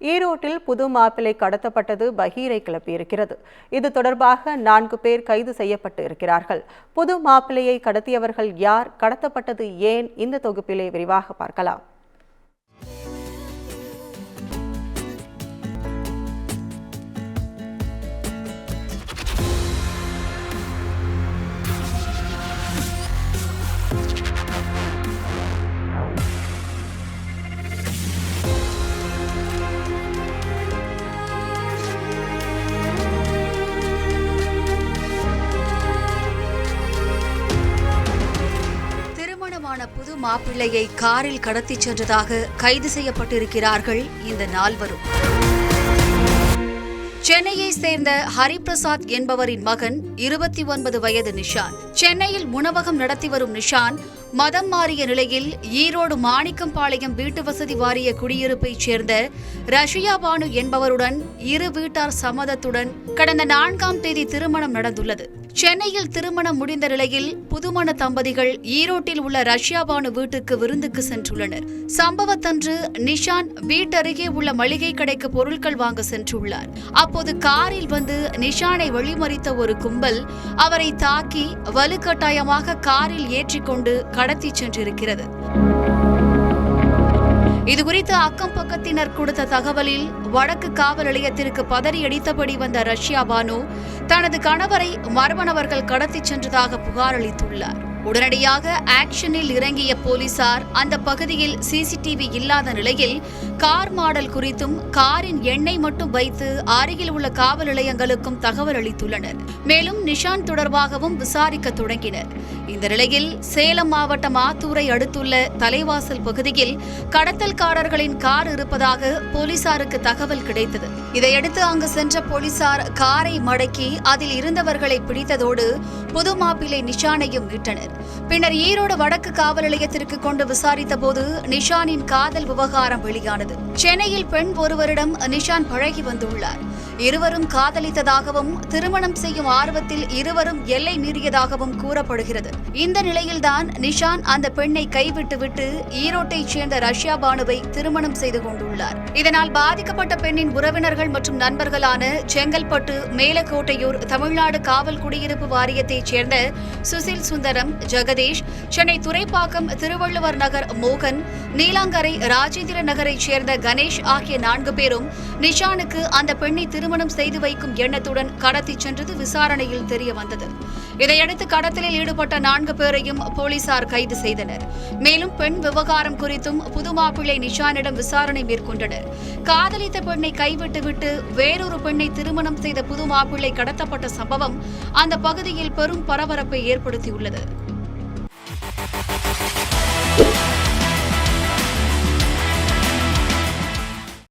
ஈரோட்டில் புது மாப்பிள்ளை கடத்தப்பட்டது பகீரை கிளப்பியிருக்கிறது. இது தொடர்பாக நான்கு பேர் கைது செய்யப்பட்டு இருக்கிறார்கள். புது மாப்பிள்ளையை கடத்தியவர்கள் யார் கடத்தப்பட்டது ஏன்? இந்த தொகுப்பிலே விரிவாக பார்க்கலாம். புது மாப்பிள்ளையை காரில் கடத்திச் சென்றதாக கைது செய்யப்பட்டிருக்கிறார்கள். இந்த நால்வரும். சென்னையை சேர்ந்த ஹரிபிரசாத் என்பவரின் மகன் இருபத்தி ஒன்பது வயது நிஷான். சென்னையில் உணவகம் நடத்தி வரும் நிஷான் மதம் மாறிய நிலையில் ஈரோடு மாணிக்கம்பாளையம் வீட்டு வசதி வாரிய குடியிருப்பைச் சேர்ந்த ரஷ்யா பானு என்பவருடன் இரு வீட்டார் சம்மதத்துடன் கடந்த நான்காம் தேதி திருமணம் நடந்துள்ளது. சென்னையில் திருமணம் முடிந்த நிலையில் புதுமண தம்பதிகள் ஈரோட்டில் உள்ள ரஷ்யாபானு வீட்டுக்கு விருந்துக்கு சென்றுள்ளனர். சம்பவத்தன்று நிஷான் வீட்டருகே உள்ள மளிகை கடைக்கு பொருட்கள் வாங்க சென்றுள்ளார். அப்போது காரில் வந்து நிஷானை வழிமறித்த ஒரு கும்பல் அவரை தாக்கி வலுக்கட்டாயமாக காரில் ஏற்றிக்கொண்டு கடத்திச் சென்றிருக்கிறது. இதுகுறித்து அக்கம் பக்கத்தினர் கொடுத்த தகவலில் வடக்கு காவல் நிலையத்திற்கு பதறி அடித்தபடி வந்த ரஷ்யா பானு தனது கணவரை மர்ம நபர்கள் கடத்திச் சென்றதாக புகார் அளித்துள்ளார். உடனடியாக ஆக்ஷனில் இறங்கிய போலீசார் அந்த பகுதியில் சிசிடிவி இல்லாத நிலையில் கார் மாடல் குறித்தும் காரின் எண்ணெய் மட்டும் வைத்து அருகில் உள்ள காவல் நிலையங்களுக்கும் தகவல் அளித்துள்ளனர். மேலும் நிஷான் தொடர்பாகவும் விசாரிக்க தொடங்கினர். இந்த நிலையில் சேலம் மாவட்டம் ஆத்தூரை அடுத்துள்ள தலைவாசல் பகுதியில் கடத்தல்காரர்களின் கார் இருப்பதாக போலீசாருக்கு தகவல் கிடைத்தது. இதையடுத்து அங்கு சென்ற போலீசார் காரை மடக்கி அதில் இருந்தவர்களை பிடித்ததோடு புது மாப்பிள்ளை நிஷானையும் மீட்டனர். பின்னர் ஈரோடு வடக்கு காவல் நிலையத்திற்கு கொண்டு விசாரித்த போது நிஷானின் காதல் விவகாரம் வெளியானது. சென்னையில் பெண் ஒருவரிடம் நிஷான் பழகி வந்துள்ளார். இருவரும் காதலித்ததாகவும் திருமணம் செய்யும் ஆர்வத்தில் இருவரும் எல்லை மீறியதாகவும் கூறப்படுகிறது. இந்த நிலையில்தான் நிஷான் அந்த பெண்ணை கைவிட்டுவிட்டு ஈரோட்டைச் சேர்ந்த ரஷ்யா பானுவை திருமணம் செய்து கொண்டுள்ளார். இதனால் பாதிக்கப்பட்ட பெண்ணின் உறவினர்கள் மற்றும் நண்பர்களான செங்கல்பட்டு மேலக்கோட்டையூர் தமிழ்நாடு காவல் குடியிருப்பு வாரியத்தைச் சேர்ந்த சுசில் சுந்தரம் ஜெகதீஷ் சென்னை துறைப்பாக்கம் திருவள்ளுவர் நகர் மோகன் நீலாங்கரை ராஜேந்திர நகரைச் சேர்ந்த கணேஷ் ஆகிய நான்கு பேரும் நிஷானுக்கு அந்த பெண்ணை திருமணம் செய்து வைக்கும் எண்ணத்துடன் கடத்திச் சென்றது விசாரணையில் தெரிய வந்தது. இதையடுத்து கடத்தலில் ஈடுபட்ட நான்கு பேரையும் போலீசார் கைது செய்தனர். மேலும் பெண் விவகாரம் குறித்தும் புது மாப்பிள்ளை நிஷானிடம் விசாரணை மேற்கொண்டனர். காதலித்த பெண்ணை கைவிட்டுவிட்டு வேறொரு பெண்ணை திருமணம் செய்த புது மாப்பிள்ளை கடத்தப்பட்ட சம்பவம் அந்த பகுதியில் பெரும் பரபரப்பை ஏற்படுத்தியுள்ளது.